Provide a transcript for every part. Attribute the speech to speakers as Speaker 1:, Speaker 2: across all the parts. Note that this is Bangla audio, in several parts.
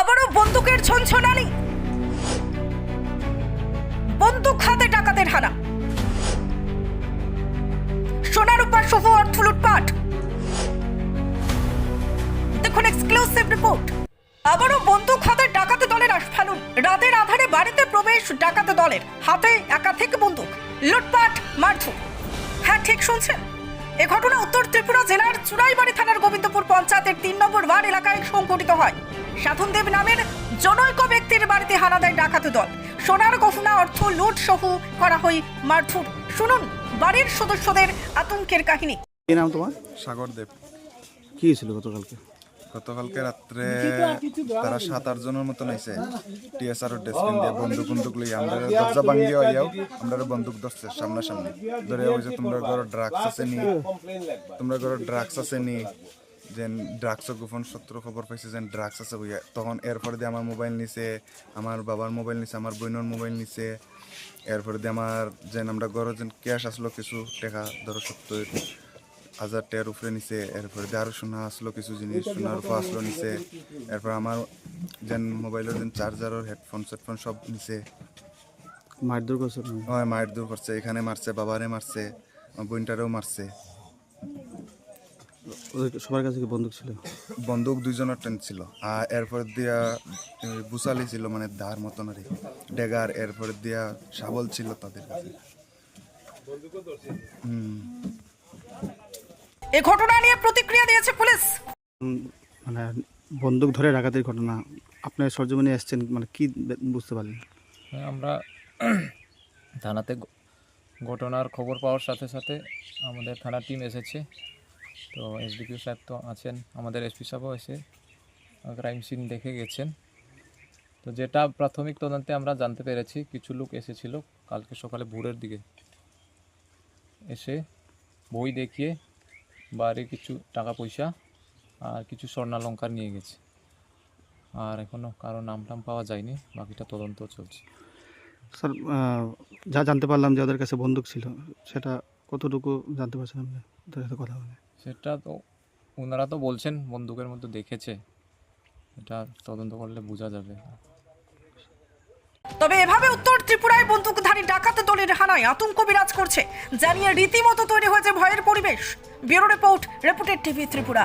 Speaker 1: আবারও বন্দুকের ছনছনানি। বন্দুক হাতে ডাকাতের হানা। সোনার উপর সহ অর্থ লুটপাট। দেখুন এক্সক্লুসিভ রিপোর্ট আবারও বন্দুক হাতে ডাকাতে দলের আস্ফালন। রাতের আধারে বাড়িতে প্রবেশ ডাকাতে দলের। হাতে একাধিক বন্দুক। লুটপাট, মারধর। হ্যাঁ ঠিক শুনছেন? এ ঘটনা উত্তর ত্রিপুরা জেলার চুড়াইবাড়ি থানার গোবিন্দপুর পঞ্চায়েতের তিন নম্বর ওয়ার্ড এলাকায় সংঘটিত হয়। সাধনদেব নামের জনৈক ব্যক্তির বাড়িতে হানা দেয় ডাকাতি দল। সোনার গহনা অর্থ লুট সহ করা হয় মারধর। শুনুন বাড়ির সদস্যদের আতঙ্কের কাহিনী।
Speaker 2: কি নাম তোমার?
Speaker 3: সাগর দেব
Speaker 2: কি হয়েছিল গতকালকে?
Speaker 3: গতকালকে রাত্রে তারা সাত আট জনের মতন আইছে। টিএসআর ডেস্কিন দিয়ে বন্দুক বন্দুক লই আমরা দরজা ভাঙ্গি আইয়াও আমরা বন্দুক ধরছে সামনাসামনি। ধরে ওই যে তোমরা ঘর ড্রাগস আছে নি তোমরা ঘর ড্রাগস আছে নি যে ড্রাগস গোপন সূত্র খবর পাইছে যে ড্রাগস আছে বইয়া। তখন এরপরে দিয়ে আমার মোবাইল নিছে আমার বাবার মোবাইল নিছে আমার বোনের মোবাইল নিছে। এরপরে দিয়ে আমার যে আমরা ঘরে যে ক্যাশ আসলো কিছু টাকা ধরো সত্তর। হাজার টাকার উপরে নিছে এরপরে দিয়ে আরও সোনা আসলো কিছু জিনিস শোনার উপর আসলো নিছে এরপর আমার যেন মোবাইলের যেন চার্জারের হেডফোন সেটফোন সব নিছে।
Speaker 2: মারধর করছে?
Speaker 3: হয় মায়ের দূর করছে এখানে মারছে বাবারে মারছে বোনটারেও মারছে।
Speaker 2: সবার কাছে কি বন্দুক ছিল?
Speaker 3: বন্দুক দুইজনের টেন ছিল আর এরপর দিয়া বুসালি ছিল মানে দার মতন আর ডেগার এরপর দিয়া শাবল ছিল তাদের কাছে। হুম।
Speaker 1: এ ঘটনা নিয়ে প্রতিক্রিয়া দিয়েছে পুলিশ।
Speaker 2: মানে বন্দুক ধরে ডাকাতির ঘটনা। আপনার সরজমিনে এসছেন মানে কি বুঝতে পারলেন?
Speaker 4: হ্যাঁ, আমরা থানাতে ঘটনার খবর পাওয়ার সাথে সাথে আমাদের থানার টিম এসেছে। তো এসডিপিও সাহেব তো আছেন আমাদের এসপি সাহেবও এসে ক্রাইম সিন দেখে গেছেন। তো যেটা প্রাথমিক তদন্তে আমরা জানতে পেরেছি কিছু লোক এসেছিল কালকে সকালে ভোরের দিকে। এসে বই দেখিয়ে বাড়ির কিছু টাকা পয়সা আর কিছু স্বর্ণালঙ্কার নিয়ে গেছে। আর এখনও কারও নাম টাম পাওয়া যায়নি বাকিটা তদন্ত চলছে।
Speaker 2: স্যার যা জানতে পারলাম যে ওদের কাছে বন্দুক ছিল সেটা কতটুকু জানতে পারছেন আপনি ওদের সাথে কথা বলে?
Speaker 4: সেটা তো ওনারা তো বলছেন বন্দুকের মধ্যে দেখেছে। এটা তদন্ত করলে বোঝা যাবে।
Speaker 1: তবে এভাবে উত্তর ত্রিপুরায় বন্দুকধারী ডাকাত দলের হানায় আতঙ্ক বিরাজ করছে জানিয়ে রীতিমতো তৈরি হয়েছে ভয়ের পরিবেশ। Bureau report reputed TV Tripura.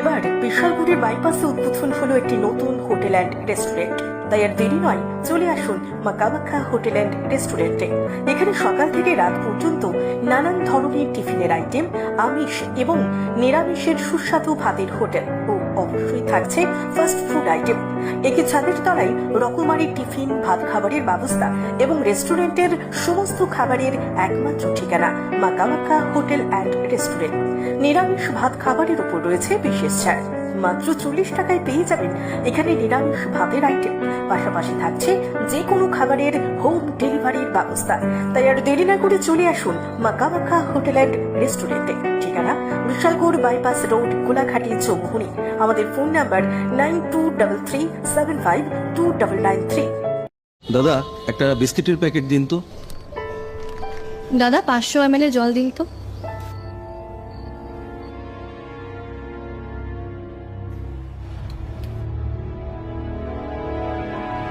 Speaker 1: এবার বিশালগড়ের বাইপাসে উদ্বোধন হলো একটি নতুন হোটেল অ্যান্ড রেস্টুরেন্ট। তাই আর দেরি নয়, চলে আসুন মা কামাখ্যা হোটেল অ্যান্ড রেস্টুরেন্টে। এখানে সকাল থেকে রাত পর্যন্ত নানান ধরনের টিফিনের আইটেম, আমিষ এবং নিরামিষের সুস্বাদু ভাতের হোটেল ও অবশ্যই থাকছে ফাস্ট ফুড আইটেম একে ছাদের তলায় রকমারি টিফিন ভাত খাবারের ব্যবস্থা এবং রেস্টুরেন্টের সমস্ত খাবারের একমাত্র ঠিকানা মাকামাকা হোটেল অ্যান্ড রেস্টুরেন্ট। নিরামিষ ভাত খাবারের উপর রয়েছে বিশেষ ছাড়। মাত্র চল্লিশ টাকায় পেয়ে যাবেন। এখানে নিরামিষ ভাতের আইটেম পাশাপাশি থাকছে যে কোনো খাবারের হোম ডেলিভারির ব্যবস্থা। তাই আর দেরি না করে চলে আসুন মা কামাখ্যা হোটেল অ্যান্ড রেস্টুরেন্টে ঠিকানা বিশালগড় বাইপাস রোড কোলাঘাটি চৌমুহনি আমাদের phone number nine two double three seven five two double nine three
Speaker 5: দাদা একটা বিস্কিটের প্যাকেট দিন তো।
Speaker 6: দাদা পাঁচশো এম জল দিন তো।